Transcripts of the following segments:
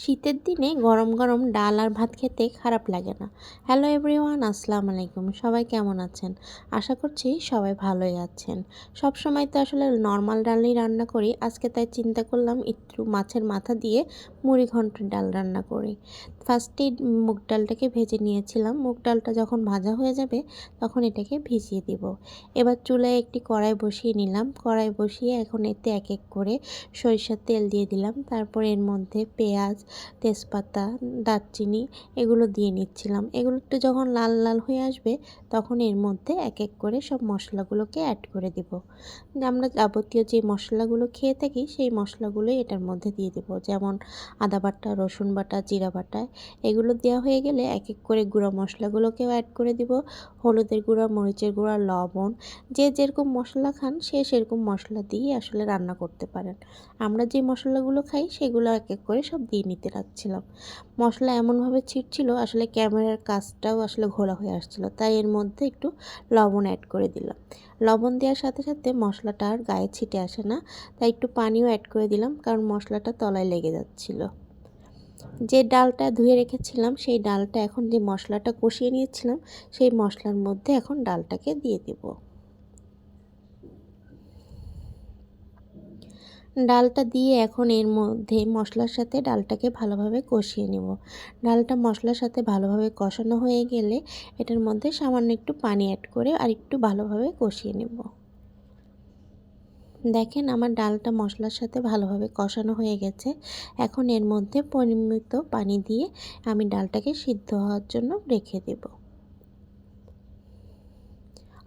শীতের দিনে গরম গরম ডাল আর ভাত খেতে খারাপ লাগে না। হ্যালো এভরিওয়ান আসসালাম আলাইকুম। সবাই কেমন আছেন? আশা করছি সবাই ভালোই আছেন। সব সময় তো আসলে নর্মাল ডালই রান্না করি। আজকে তাই চিন্তা করলাম একটু মাছের মাথা দিয়ে মুড়ি ঘন্টের ডাল রান্না করি। ফার্স্টে মুগ ডালটাকে ভেজে নিয়েছিলাম। মুগ ডালটা যখন ভাজা হয়ে যাবে, তখন এটাকে ভিজিয়ে দিব। এবার চুলায় একটি কড়াই বসিয়ে নিলাম। কড়াই বসিয়ে এখন এতে এক এক করে সরিষার তেল দিয়ে দিলাম। তারপর এর মধ্যে পেঁয়াজ তেজপাতা, দারচিনি এগুলো দিয়ে নিচ্ছিলাম। এগুলো একটু যখন লাল লাল হয়ে আসবে তখন এর মধ্যে এক এক করে সব মশলাগুলোকে অ্যাড করে দিব। আমরা যাবতীয় যে মশলাগুলো খেয়ে থাকি সেই মশলাগুলোই এটার মধ্যে দিয়ে দেব। যেমন আদা বাটা, রসুন বাটা, জিরা বাটা এগুলো দেওয়া হয়ে গেলে এক এক করে গুঁড়ো মশলাগুলোকেও অ্যাড করে দিব। হলুদের গুঁড়া, মরিচের গুঁড়া, লবণ যে যেরকম মশলা খান সে সেরকম মশলা দিয়ে আসলে রান্না করতে পারেন। আমরা যে মশলাগুলো খাই সেগুলো এক এক করে সব দিয়ে নিতে রাখছিলাম মশলা এমনভাবে ছিটছিল, আসলে ক্যামেরার কাজটাও আসলে ঘোলা হয়ে আসছিল, তাই এর মধ্যে একটু লবণ অ্যাড করে দিলাম। লবণ দেওয়ার সাথে সাথে মশলাটা আর গায়ে ছিটে আসে না, তাই একটু পানিও অ্যাড করে দিলাম, কারণ মশলাটা তলায় লেগে যাচ্ছিল। যে ডালটা ধুয়ে রেখেছিলাম, সেই ডালটা এখন যে মশলাটা কষিয়ে নিয়েছিলাম, সেই মশলার মধ্যে এখন ডালটাকে দিয়ে দেব। ডালটা দিয়ে এখন এর মধ্যে মশলার সাথে ডালটাকে ভালোভাবে কষিয়ে নেব। ডালটা মশলার সাথে ভালোভাবে কষানো হয়ে গেলে এটার মধ্যে সামান্য একটু পানি অ্যাড করে আর একটু ভালোভাবে কষিয়ে নেব। দেখেন আমার ডালটা মশলার সাথে ভালোভাবে কষানো হয়ে গেছে। এখন এর মধ্যে পরিমিত পানি দিয়ে আমি ডালটাকে সিদ্ধ হওয়ার জন্য রেখে দেবো।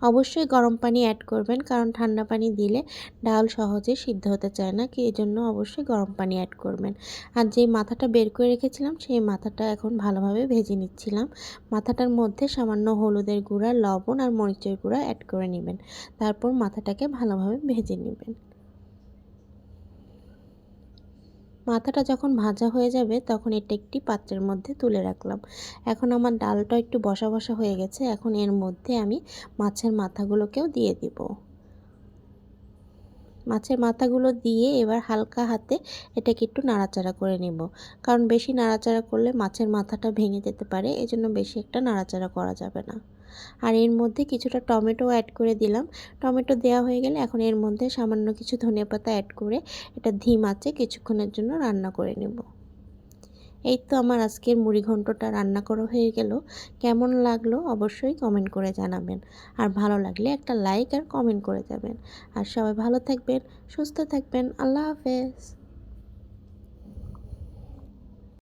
অবশ্যই গরম পানি অ্যাড করবেন, কারণ ঠান্ডা পানি দিলে ডাল সহজে সিদ্ধ হতে চায় না, কি এই জন্য অবশ্যই গরম পানি অ্যাড করবেন। আর যেই মাথাটা বের করে রেখেছিলাম, সেই মাথাটা এখন ভালোভাবে ভেজে নিচ্ছিলাম। মাথাটার মধ্যে সামান্য হলুদের গুঁড়া, লবণ আর মরিচের গুঁড়া অ্যাড করে নেবেন। তারপর মাথাটাকে ভালোভাবে ভেজে নেবেন। মাথাটা যখন ভাজা হয়ে যাবে, তখন এটা একটি পাত্রের মধ্যে তুলে রাখলাম। এখন আমার ডালটা একটু বসা বসা হয়ে গেছে, এখন এর মধ্যে আমি মাছের মাথাগুলোকেও দিয়ে দিব। মাছের মাথাগুলো দিয়ে এবার হালকা হাতে এটাকে একটু নাড়াচাড়া করে নেব। কারণ বেশি নাড়াচাড়া করলে মাছের মাথাটা ভেঙে যেতে পারে, এজন্য বেশি একটা নাড়াচাড়া করা যাবে না। আর এর মধ্যে কিছুটা টমেটো অ্যাড করে দিলাম। টমেটো দেওয়া হয়ে গেলে এখন এর মধ্যে সামান্য কিছু ধনে পাতা অ্যাড করে এটা ধিম আছে কিছুক্ষণের জন্য রান্না করে নেব। এই তো আমার আজকের মুড়ি ঘন্টটা রান্না করা হয়ে গেল। কেমন লাগল অবশ্যই কমেন্ট করে জানাবেন। আর ভালো লাগলে একটা লাইক আর কমেন্ট করে যাবেন। আর সবাই ভালো থাকবেন, সুস্থ থাকবেন, আল্লাহ হাফেজ।